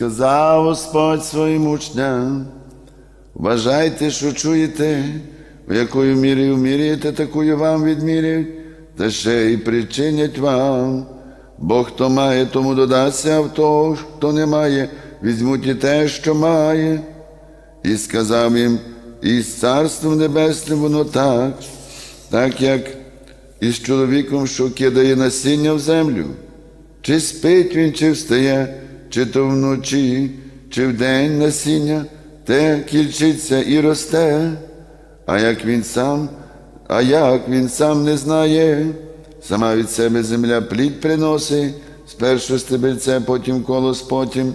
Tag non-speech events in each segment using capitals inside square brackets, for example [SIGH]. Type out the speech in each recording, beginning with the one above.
сказав Господь своїм учням, вважайте, що чуєте, в якою мірою міряєте, такою вам відміряють, та ще й причинять вам. Бо хто має, тому додасться, а в того, хто не має, візьмуть і те, що має. І сказав їм, і з царством небесним воно так, так як із чоловіком, що кидає насіння в землю. Чи спить він, чи встає, чи то вночі, чи вдень насіння, те кільчиться і росте, а як він сам, а як він сам не знає, сама від себе земля плід приносить, спершу стебельце, потім колос, потім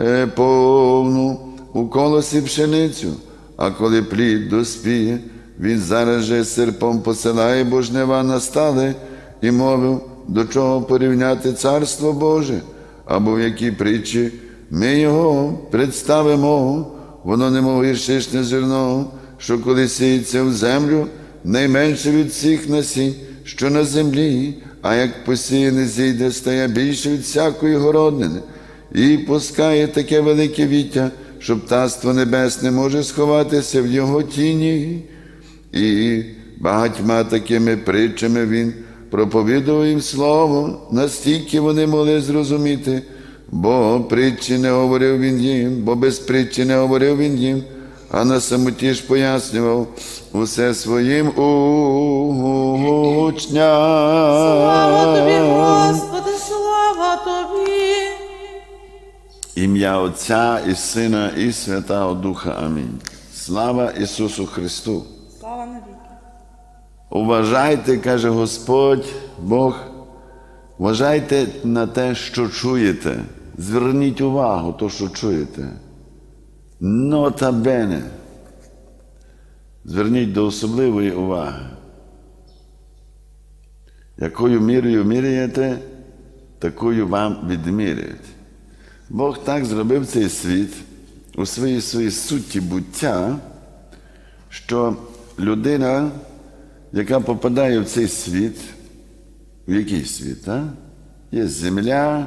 е, повну у колосі пшеницю, а коли плід доспіє, він зараз же серпом посилає, бо жнива настали, і мовив, до чого порівняти царство Боже, або в якій притчі ми його представимо, воно немов гіршичне зерно, що коли сіється в землю, найменше від всіх насінь, що на землі, а як посіяне зійде, стає більше від всякої городнини, і пускає таке велике віття, що птаство небесне може сховатися в його тіні. І багатьма такими притчами він проповідував їм слово, настільки вони могли зрозуміти, бо притчі не говорив він їм, бо без притчі не говорив він їм, а на самоті ж пояснював усе своїм учням. Слава тобі. Господи, слава тобі. Ім'я Отця і Сина, і Святого Духа. Амінь. Слава Ісусу Христу! Уважайте, каже Господь Бог, вважайте на те, що чуєте. Зверніть увагу, то, що чуєте. Нота бене. Зверніть до особливої уваги. Якою мірою міряєте, такою вам відміряють. Бог так зробив цей світ у своїй своїй суті буття, що людина, яка попадає в цей світ, в який світ? А? Є земля,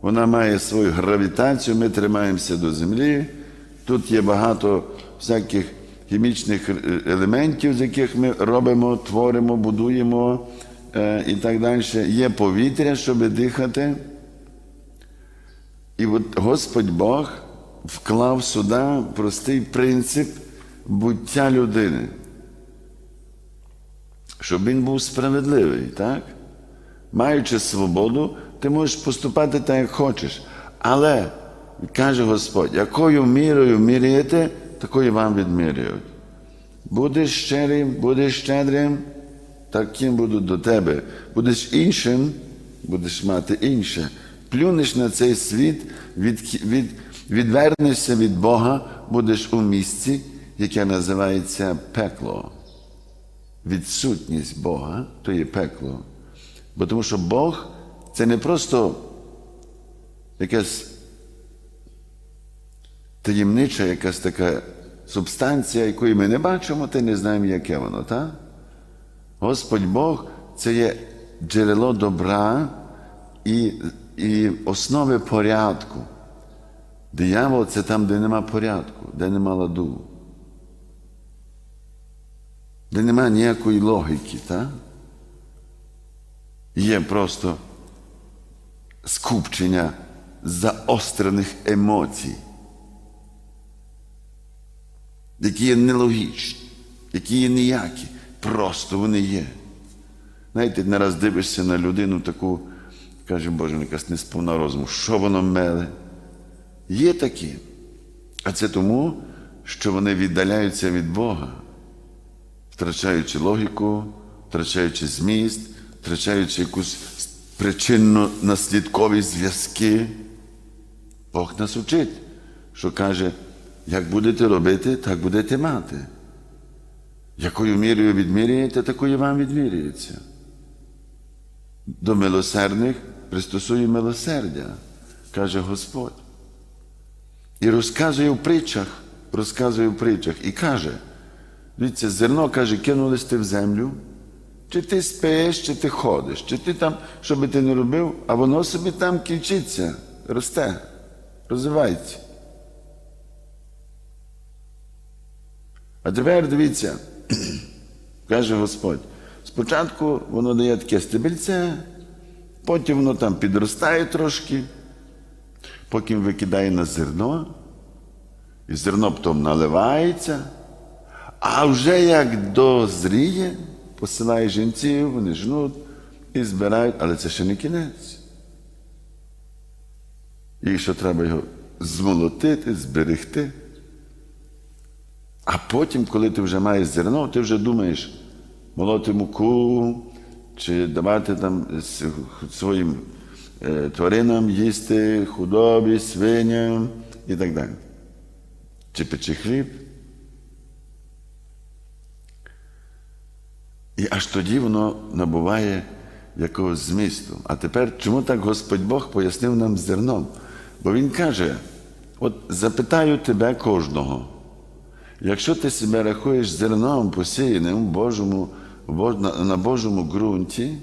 вона має свою гравітацію, ми тримаємося до землі. Тут є багато всяких хімічних е- елементів, з яких ми робимо, творимо, будуємо е, і так далі. Є повітря, щоб дихати. І от Господь Бог вклав сюди простий принцип буття людини, щоб він був справедливий, так? Маючи свободу, ти можеш поступати так, як хочеш. Але, каже Господь, якою мірою міряєте, такою вам відміряють. Будеш щирим, будеш щедрим, таким будуть до тебе. Будеш іншим, будеш мати інше. Плюнеш на цей світ, від, від, відвернешся від Бога, будеш у місці, яке називається пекло. Відсутність Бога то є пекло. Бо тому що Бог це не просто якась таємнича, якась така субстанція, якої ми не бачимо, та й не знаємо, яке воно, так? Господь Бог це є джерело добра і, і основи порядку. Диявол це там, де нема порядку, де нема ладу, де нема ніякої логіки, так? Є просто скупчення заострених емоцій, які є нелогічні, які є ніякі, просто вони є. Знаєте, не раз дивишся на людину таку, каже, Боже, якась не сповна розуму, що воно меле. Є такі. А це тому, що вони віддаляються від Бога, втрачаючи логіку, втрачаючи зміст, втрачаючи якусь причинно-наслідкові зв'язки. Бог нас учить, що каже, як будете робити, так будете мати. Якою мірою відміряєте, такою вам відміряється. До милосердних пристосує милосердя, каже Господь. І розказує в притчах, розказує в притчах і каже, дивіться, зерно каже, кинули ти в землю, чи ти спиш, чи ти ходиш, чи ти там, що би ти не робив, а воно собі там кінчиться, росте. розвивається. А тепер дивіться, каже Господь, спочатку воно дає таке стебельце, потім воно там підростає трошки, потім викидає на зерно, і зерно потім наливається, а вже як дозріє, посилає жінців, вони жнуть і збирають, але це ще не кінець. І що треба його змолотити, зберегти. А потім, коли ти вже маєш зерно, ти вже думаєш молоти муку, чи давати там своїм е, тваринам їсти, худобі, свиням і так далі. Чи печи хліб. І аж тоді воно набуває якогось змісту. А тепер чому так Господь Бог пояснив нам зерном? Бо Він каже: от запитаю тебе кожного, якщо ти себе рахуєш зерном посіяним Божому, на Божому ґрунті,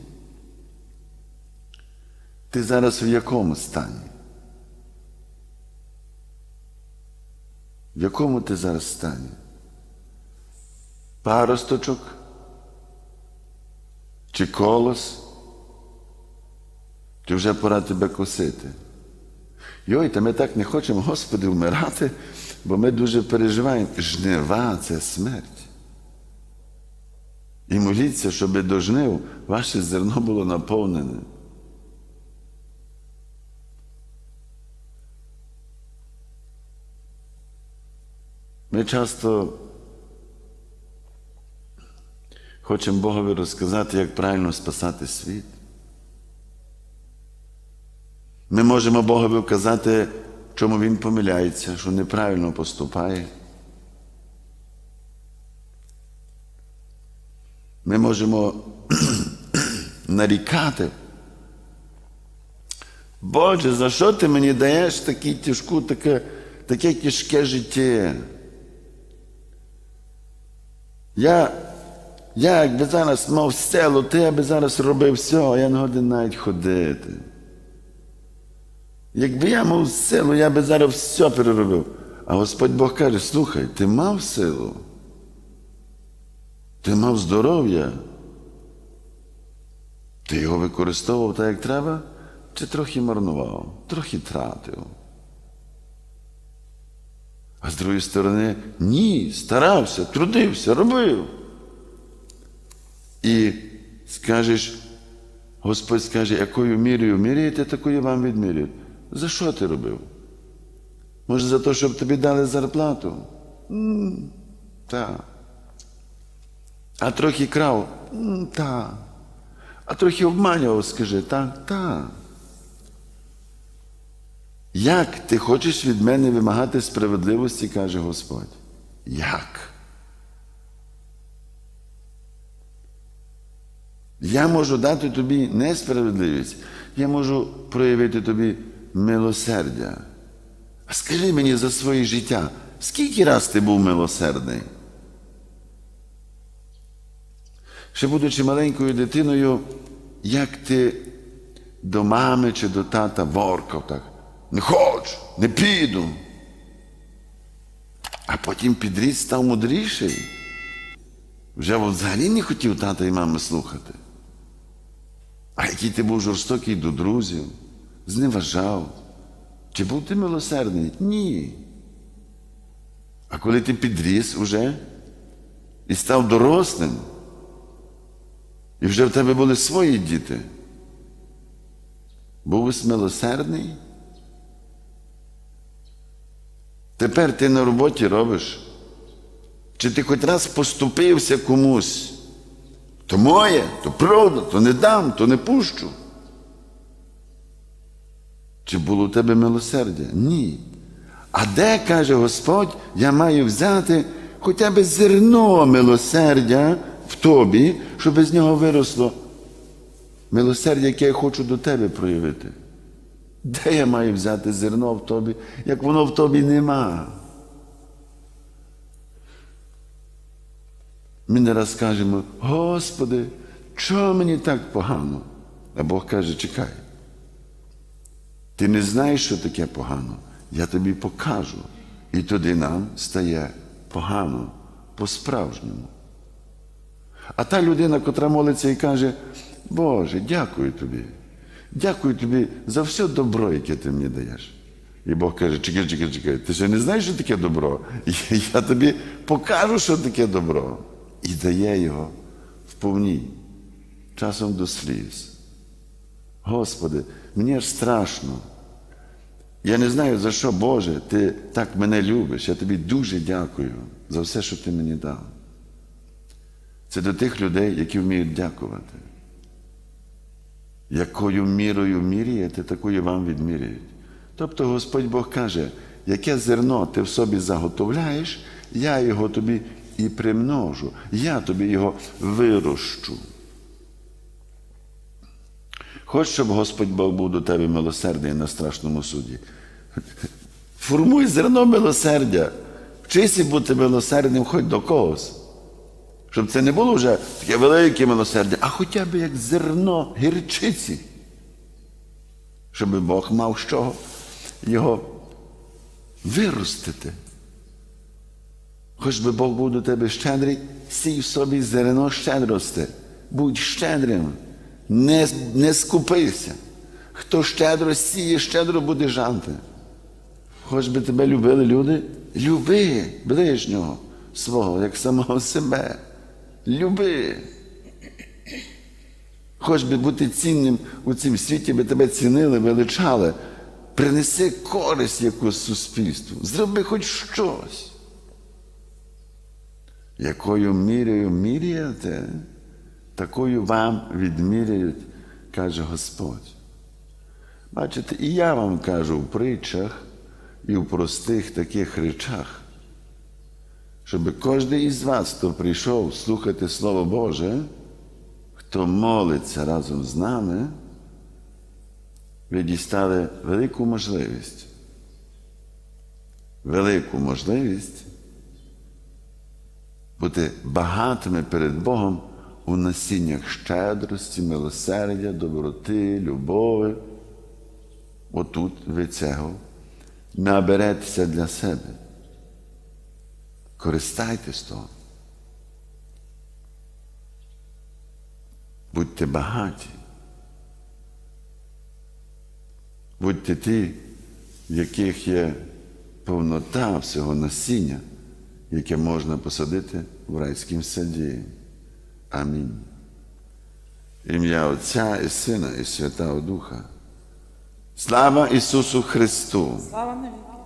ти зараз в якому стані? В якому ти зараз стані? Паросточок? Чи колос? Чи вже пора тебе косити? Йой, та ми так не хочемо, Господи, вмирати, бо ми дуже переживаємо. Жнива це смерть. І моліться, щоб до жнив ваше зерно було наповнене. Ми часто хочемо Богові розказати, як правильно спасати світ. Ми можемо Богові вказати, чому Він помиляється, що неправильно поступає. Ми можемо [CLEARS THROAT] нарікати. Боже, за що ти мені даєш таку тяжку, таке, таке тяжке життя? Я, я якби зараз мав село, я би зараз робив все, а я не годен навіть ходити. Якби я мав силу, я би зараз все переробив. А Господь Бог каже: слухай, ти мав силу, ти мав здоров'я, ти його використовував так, як треба, чи трохи марнував, трохи тратив. А з другої сторони, ні, старався, трудився, робив. І скажеш, Господь скаже, якою мірою міряєте, такою вам відміряють. За що ти робив? Може, за те, щоб тобі дали зарплату? Так. А трохи крав? Так. А трохи обманював, скажи, так, так. Як ти хочеш від мене вимагати справедливості, каже Господь? Як? Я можу дати тобі несправедливість, я можу проявити тобі милосердя. А скажи мені за своє життя, скільки раз ти був милосердний? Ще будучи маленькою дитиною, як ти до мами чи до тата воркав так. Не хочу, не піду. А потім підріс став мудріший. Вже взагалі не хотів тата і мами слухати. А який ти був жорстокий до друзів, зневажав. Чи був ти милосердний? Ні. А коли ти підріс уже і став дорослим, і вже в тебе були свої діти, був милосердний? Тепер ти на роботі робиш. Чи ти хоч раз поступився комусь? То моє, то правда, то не дам, то не пущу. Чи було у тебе милосердя? Ні. А де, каже Господь, я маю взяти хоча б зерно милосердя в тобі, щоб з нього виросло милосердя, яке я хочу до тебе проявити. Де я маю взяти зерно в тобі, як воно в тобі нема? Ми не раз кажемо, Господи, чого мені так погано? А Бог каже, чекай. Ти не знаєш, що таке погано. я тобі покажу. І тоді нам стає погано по-справжньому. А та людина, котра молиться і каже, Боже, дякую тобі. Дякую тобі за все добро, яке ти мені даєш. І Бог каже, чекай, чекай, чекай, ти ще не знаєш, що таке добро? [LAUGHS] Я тобі покажу, що таке добро. І дає його вповні, часом до сліз. Господи, мені аж страшно. Я не знаю, за що, Боже, ти так мене любиш. Я тобі дуже дякую за все, що ти мені дав. Це до тих людей, які вміють дякувати. Якою мірою міряєте, такою вам відміряють. Тобто Господь Бог каже, яке зерно ти в собі заготовляєш, я його тобі і примножу, я тобі його вирощу. Хоч, щоб Господь Бог був до тебе милосердний на страшному суді. Формуй зерно милосердя. Вчися бути милосердним хоч до когось. Щоб це не було вже таке велике милосердя, а хоча б як зерно гірчиці. Щоб Бог мав з чого його виростити. Хоч би Бог був до тебе щедрий, сій в собі зерно щедрости. Будь щедрим, не, не скупися. Хто щедро сіє, щедро буде жанти. Хоч би тебе любили люди, люби ближнього свого, як самого себе. Люби. Хоч би бути цінним у цім світі, би тебе цінили, величали. Принеси користь якусь суспільству. Зроби хоч щось. Якою мірою міряєте, такою вам відміряють, каже Господь. Бачите, і я вам кажу в притчах і в простих таких речах, щоб кожен із вас, хто прийшов слухати Слово Боже, хто молиться разом з нами, ви дістали велику можливість. Велику можливість бути багатими перед Богом у насіннях щедрості, милосердя, доброти, любові. Отут ви цього наберетеся для себе. Користайтесь того. Будьте багаті. Будьте ті, в яких є повнота всього насіння, яке можна посадити в райському саді. Амінь. Ім'я Отця і Сина і Святого Духа. Слава Ісусу Христу! Слава навіки.